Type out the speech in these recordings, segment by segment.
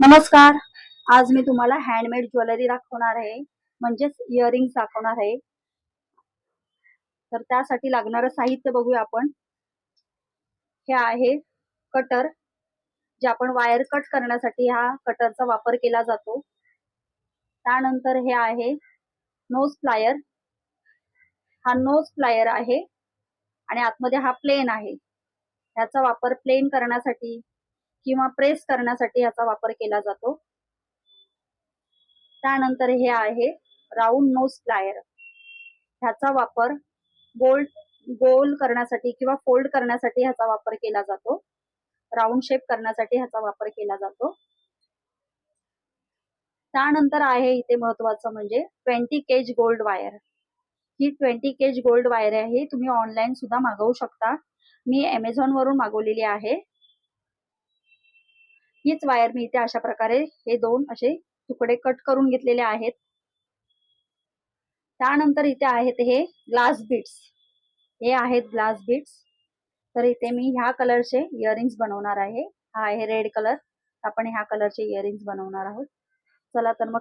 नमस्कार. आज मी तुम्हाला हँडमेड ज्वेलरी दाखवणार आहे. म्हणजेच इयरिंग दाखवणार आहे. तर त्यासाठी लागणारं साहित्य बघूया आपण. हे आहे कटर जे आपण वायर कट करण्यासाठी हा कटरचा वापर केला जातो. त्यानंतर हे आहे नोज प्लायर हा नोज प्लायर आहे आणि आतमध्ये हा प्लेन आहे. ह्याचा वापर प्लेन करण्यासाठी किंवा प्रेस करण्यासाठी याचा वापर केला जातो. त्यानंतर हे आहे राऊंड नोज प्लायर ह्याचा वापर गोल गोल करण्यासाठी किंवा फोल्ड करण्यासाठी ह्याचा वापर केला जातो. राऊंड शेप करण्यासाठी ह्याचा वापर केला जातो. त्यानंतर आहे इथे महत्वाचं म्हणजे ट्वेंटी केज गोल्ड वायर. ही ट्वेंटी केज गोल्ड वायर आहे तुम्ही ऑनलाईन सुद्धा मागवू शकता. मी अमेझॉन वरून मागवलेली आहे. हीच वायर मी इथे अशा प्रकारे हे दोन असे तुकडे कट करून घेतलेले आहेत. त्यानंतर इथे आहेत हे ग्लास बीट्स हे आहेत ग्लास बीट्स तर इथे मी ह्या कलरचे इयरिंग्स बनवणार आहे. हा आहे रेड कलर आपण ह्या कलरचे इयरिंग्स बनवणार आहोत. चला तर मग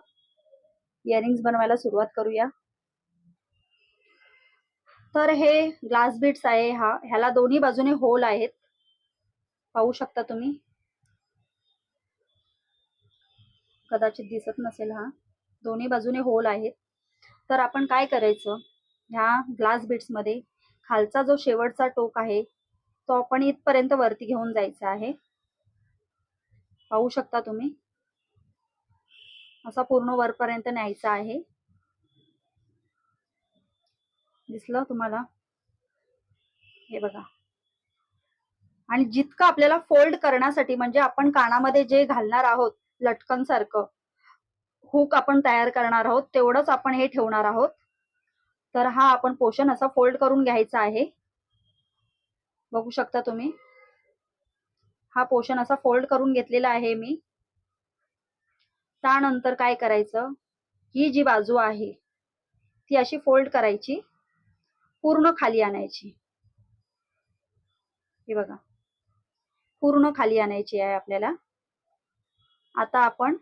इयरिंग्स बनवायला सुरुवात करूया. तर हे ग्लास बीट्स आहे हा. ह्याला दोन्ही बाजूने होल आहेत. पाहू शकता तुम्ही? कदाचित दिसत नसेल हा. दोन्ही बाजूने होल आहेत. तर आपण काय करायचं? ह्या ग्लास बीट्समध्ये खालचा जो शेवटचा टोक आहे तो आपण इथपर्यंत वरती घेऊन जायचा आहे. पाहू शकता तुम्ही? असा पूर्ण वरपर्यंत न्यायचा आहे. दिसलं तुम्हाला? हे बघा. आणि जितकं आपल्याला फोल्ड करण्यासाठी म्हणजे आपण कानामध्ये जे घालणार आहोत लटकन सारखं हुक आपण तयार करणार आहोत तेवढंच आपण हे ठेवणार आहोत. तर हा आपण पोषण असा फोल्ड करून घ्यायचा आहे. बघू शकता तुम्ही. हा पोषण असा फोल्ड करून घेतलेला आहे मी. त्यानंतर काय करायचं? ही जी बाजू आहे ती अशी फोल्ड करायची. पूर्ण खाली आणायची. हे बघा. पूर्ण खाली आणायची आहे आपल्याला. आता आपण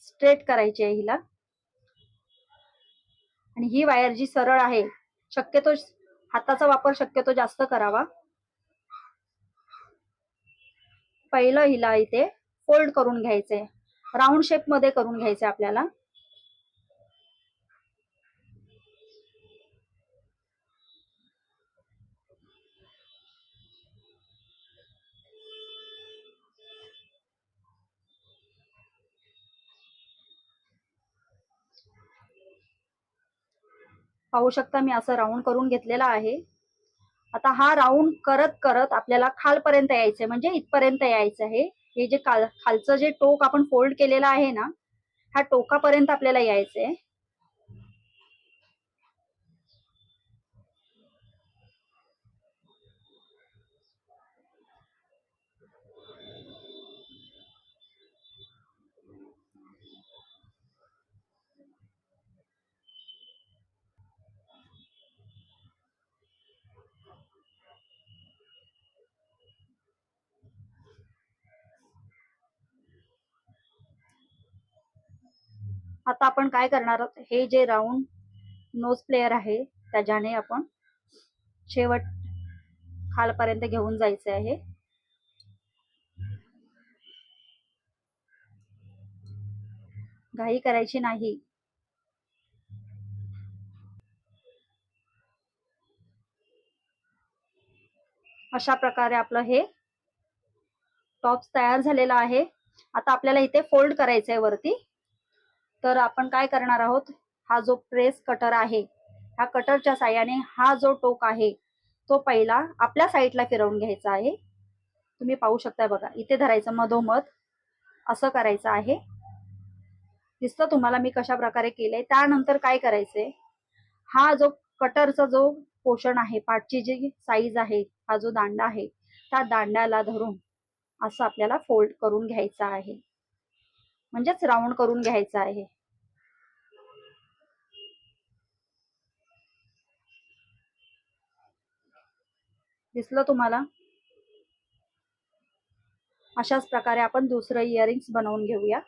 स्ट्रेट करायची आहे हिला. आणि ही वायर जी सरळ आहे शक्यतो हाताचा वापर शक्यतो जास्त करावा. पहिलं हिला इथे फोल्ड करून घ्यायचंय राऊंड शेपमध्ये करून घ्यायचंय आपल्याला. पाहू शकता मी असं राऊंड करून घेतलेला आहे. आता हा राऊंड करत करत आपल्याला खालपर्यंत यायचंय म्हणजे इथपर्यंत यायचं आहे. हे जे काल खालचं जे टोक आपण फोल्ड केलेलं आहे ना ह्या टोकापर्यंत आपल्याला यायचंय. आता आपण काय करणार आहोत? हे जे राऊंड नोज प्लेअर आहे त्याच्याने आपण शेवट खालपर्यंत घेऊन जायचं आहे. घाई करायची नाही. अशा प्रकारे आपलं हे टॉप्स तयार झालेलं आहे. आता आपल्याला इथे फोल्ड करायचंय वरती. तर आपण काय करणार आहोत? हा जो प्रेस कटर आहे ह्या कटरच्या साह्याने हा जो टोक आहे तो पहिला आपल्या साईडला फिरवून घ्यायचा आहे. तुम्ही पाहू शकता बघा इथे धरायचं मधोमध असं करायचं आहे. दिसतं तुम्हाला मी कशा प्रकारे केलंय? त्यानंतर काय करायचंय? हा जो कटरचा जो पोषण आहे पाठची जी साईज आहे हा जो दांडा आहे त्या दांड्याला धरून असं आपल्याला फोल्ड करून घ्यायचा आहे. म्हणजेच राऊंड करून घ्यायचं आहे. दिसलं तुम्हाला? अशाच प्रकारे आपण दुसरं इयरिंग्स बनवून घेऊया.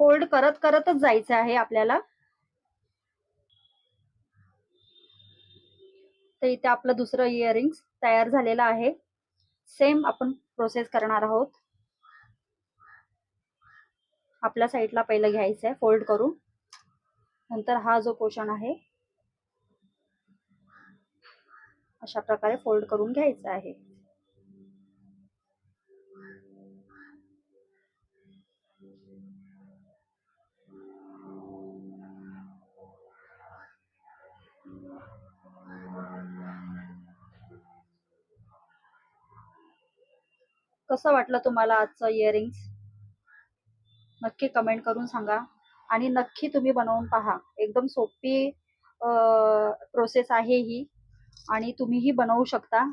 फोल्ड करत करतच जायचं आहे आपल्याला. तर इथे आपलं दुसरं इयरिंग्स तयार झालेलं आहे. सेम आपण प्रोसेस करणार आहोत. आपल्या साईडला पहिलं घ्यायचं आहे फोल्ड करून. नंतर हा जो पोषण आहे अशा प्रकारे फोल्ड करून घ्यायचा आहे. कसं वाटलं तुम्हाला आजचं इयरिंग्स नक्की कमेंट करून सांगा. आणि नक्की तुम्ही बनवून पहा. एकदम सोपी प्रोसेस आहे ही. आणि तुम्हीही बनवू शकता.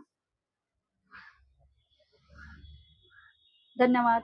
धन्यवाद.